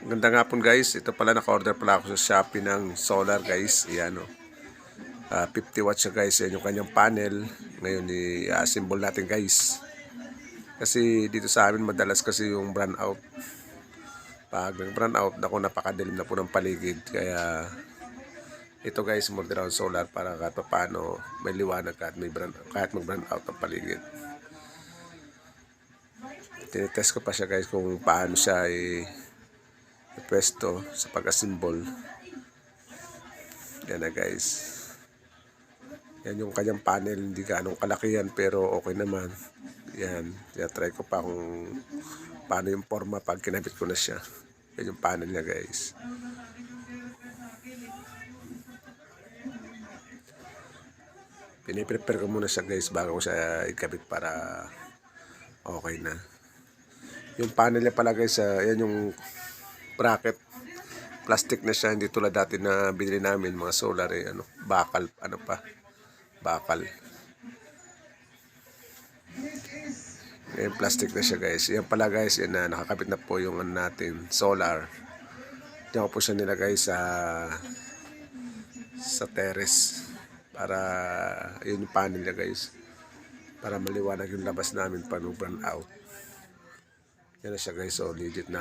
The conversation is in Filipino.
Ganda nga po guys. Ito pala naka-order pala ako sa Shopee ng solar guys. Yan o. Ah, 50 watts siya guys. Yan yung kanyang panel. Ngayon i-assemble natin guys. Kasi dito sa amin madalas kasi yung brand out. Pag nag-brand out, ako napakadilim na po ng paligid. Kaya ito guys, order ako solar para kahit pa paano may liwanag kahit, may brand, kahit mag-brand out ang paligid. Tinetest ko pa siya guys kung paano siya i- pwesto sa pag-assemble. Yan na guys. Yan yung kanyang panel. Hindi ganong kalaki yan pero okay naman. Yan. Try ko pa kung paano yung forma pag kinabit ko na siya. Yan yung panel niya guys. Piniprepare ko muna siya guys bago ko siya ikabit para okay na. Yung panel niya pala guys, ah, yan yung bracket. Plastic na siya, hindi tulad dati na binili namin mga solar eh, ano, bakal, ano pa, bakal. Ngayon plastic na siya guys. Yan pala guys, yan na nakakabit na po yung ano natin, solar. Diyan ko po siya nilagay sa sa terrace para yun yung panel niya guys para maliwanag yung labas namin pag brand out yan na siya guys so legit na